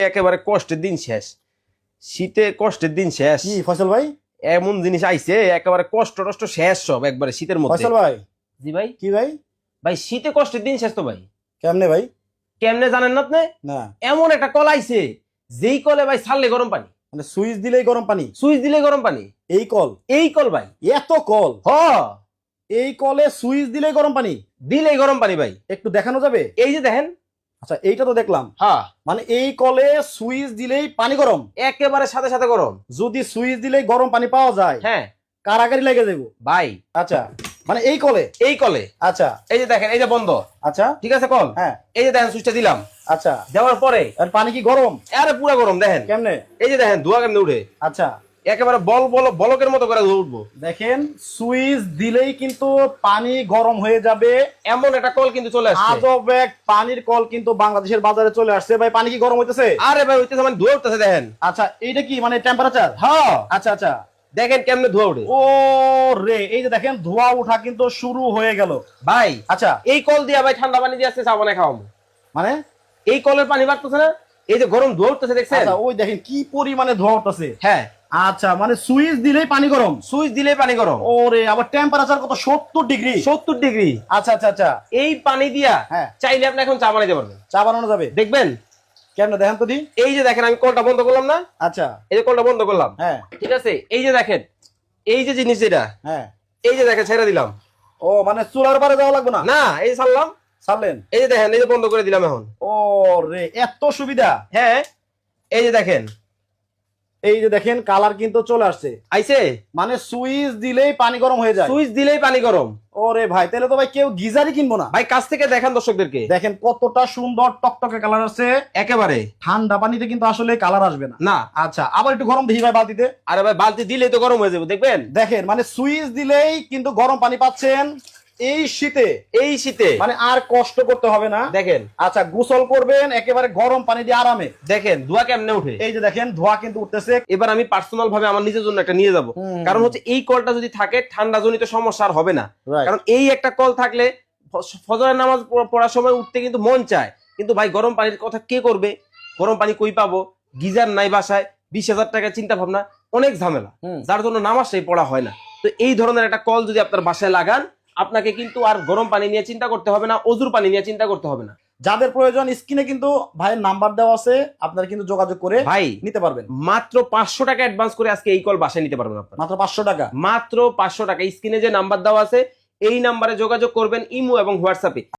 একেবারে কষ্টের দিন শেষ। শীতে কষ্টের দিন শেষ। কি ফয়সাল ভাই? এমন জিনিস আইছে একেবারে কষ্ট টষ্ট শেষ সব একবারে শীতের মধ্যে। ফয়সাল ভাই? জি ভাই। কি ভাই? ভাই শীতে কষ্টের দিন শেষ তো ভাই। কেমনে ভাই? কেমনে জানেন না আপনি? না। এমন একটা কল আইছে যেই কলে ভাই ছাড়লে গরম পানি। মানে সুইচ দিলেই গরম পানি? সুইচ দিলেই গরম পানি। এই কল? এই কল ভাই। এত কল? হ। এই কলে সুইচ দিলেই গরম পানি? দিলেই গরম পানি ভাই। একটু দেখানো যাবে? এই যে দেখেন আচ্ছা এইটা তো দেখলাম। হ্যাঁ। মানে এই কলে সুইচ দিলেই পানি গরম। একেবারে সাথে সাথে গরম। যদি সুইচ দিলেই গরম পানি পাওয়া যায় হ্যাঁ। কারাগারি লেগে দেব ভাই। আচ্ছা মানে এই কলে? এই কলে। আচ্ছা। এই যে দেখেন এই যে বন্ধ। আচ্ছা। ঠিক আছে কল? হ্যাঁ। এই যে দেখেন সুইচটা দিলাম। আচ্ছা। দেওয়ার পরে আর পানি কি গরম? আরে পুরো গরম দেখেন। কেমনে? এই যে দেখেন ধোয়া কেমনে উঠে? আচ্ছা। একেবারে বল বল বলকের মতো করে উঠবো। দেখেন সুইচ দিলেই কিন্তু পানি গরম হয়ে যাবে। এমন একটা কল কিন্তু চলে আসছে। আজব এক পানির কল কিন্তু বাংলাদেশের বাজারে চলে আসছে। ভাই পানি কি গরম হইতেছে? আরে ভাই হইতেছে মানে ধোয়া উঠতেছে দেখেন। আচ্ছা এইটা কি মানে টেম্পারেচার হ্যাঁ। আচ্ছা আচ্ছা। দেখেন কেমনে ধোয়া উঠে। ও রে এই যে দেখেন ধোয়া ওঠা কিন্তু শুরু হয়ে গেল। ভাই আচ্ছা। এই কল দিয়া ভাই ঠান্ডা পানি দিয়ে আসছে চা বানায় খাওয়াবো। মানে? এই কলের পানি বাড়তেছে না এই যে গরম ধোয়া উঠতেছে দেখছেন? আচ্ছা ওই দেখেন কি পরিমাণে ধোয়া উঠতেছে। হ্যাঁ। আচ্ছা মানে সুইচ দিলেই পানি গরম। সুইচ দিলেই পানি গরম। ওরে আবার টেম্পারেচার কত? সত্তর ডিগ্রি। সত্তর ডিগ্রি। আচ্ছা আচ্ছা আচ্ছা। এই পানি দিয়া হ্যাঁ। চাইলে আপনি এখন চা বানাইতে পারবেন। চা বানানো যাবে? দেখবেন? কেন দেখেন তো দি। এই যে দেখেন আমি কলটা বন্ধ করলাম না? আচ্ছা। এই যে কলটা বন্ধ করলাম। হ্যাঁ। ঠিক আছে? এই যে দেখেন এই যে জিনিস যেটা হ্যাঁ। এই যে দেখেন ছেড়ে দিলাম। ও মানে চুলার পারে যাওয়া লাগবে না? না এই ছাড়লাম। ছাড়লেন? এই যে দেখেন এই যে বন্ধ করে দিলাম এখন। ও রে এত সুবিধা। হ্যাঁ এই যে দেখেন এই যে দেখেন কালার কিন্তু চলে আসছে। আইছে? মানে সুইচ দিলেই পানি গরম হয়ে যায়। সুইচ দিলেই পানি গরম। ওরে ভাই তাহলে তো ভাই কেউ গিজারই কিনবো না। ভাই কাছ থেকে দেখেন দর্শকদেরকে। দেখেন কতটা সুন্দর টকটকে কালার আছে একেবারে। ঠান্ডা পানিতে কিন্তু আসলে কালার আসবে না। না। আচ্ছা আবার একটু গরম দেখি ভাই বালতিতে। আরে ভাই বালতি দিলেই তো গরম হয়ে যাবে দেখবেন? দেখেন মানে সুইচ দিলেই কিন্তু গরম পানি পাচ্ছেন। এই শীতে এই শীতে। মানে আর কষ্ট করতে হবে না। দেখেন। আচ্ছা গোসল করবেন একেবারে গরম পানি দিয়ে আরামে। দেখেন ধোয়া কেমনে উঠে এই যে দেখেন ধোয়া কিন্তু উঠতেছে। এবার আমি পার্সোনাল ভাবে আমার নিজের জন্য একটা নিয়ে যাব। কারণ হচ্ছে এই কলটা যদি থাকে ঠান্ডা জনিত সমস্যা আর হবে না। কারণ এই একটা কল থাকলে ফজরের নামাজ পড়ার সময় উঠতে কিন্তু মন চায়। কিন্তু ভাই গরম পানির কথা কে করবে? গরম পানি কই পাবো? গিজার নাই বাসায় বিশ হাজার টাকা চিন্তা ভাবনা অনেক ঝামেলা। যার জন্য নামাজ নামাজটাই পড়া হয় না। তো এই ধরনের একটা কল যদি আপনার বাসায় লাগান আপনাকে কিন্তু আর গরম পানি নিয়ে চিন্তা করতে হবে না অজুর পানি নিয়ে চিন্তা করতে হবে না। যাদের প্রয়োজন স্ক্রিনে কিন্তু ভাইয়ের নাম্বার দেওয়া আছে আপনারা কিন্তু যোগাযোগ করে ভাই নিতে পারবেন। মাত্র পাঁচশো টাকা অ্যাডভান্স করে আজকে এই কল বাসায় নিতে পারবেন আপনার। মাত্র পাঁচশো টাকা। মাত্র পাঁচশো টাকা। স্ক্রিনে যে নাম্বার দেওয়া আছে এই নাম্বারে যোগাযোগ করবেন ইমো এবং হোয়াটসঅ্যাপে।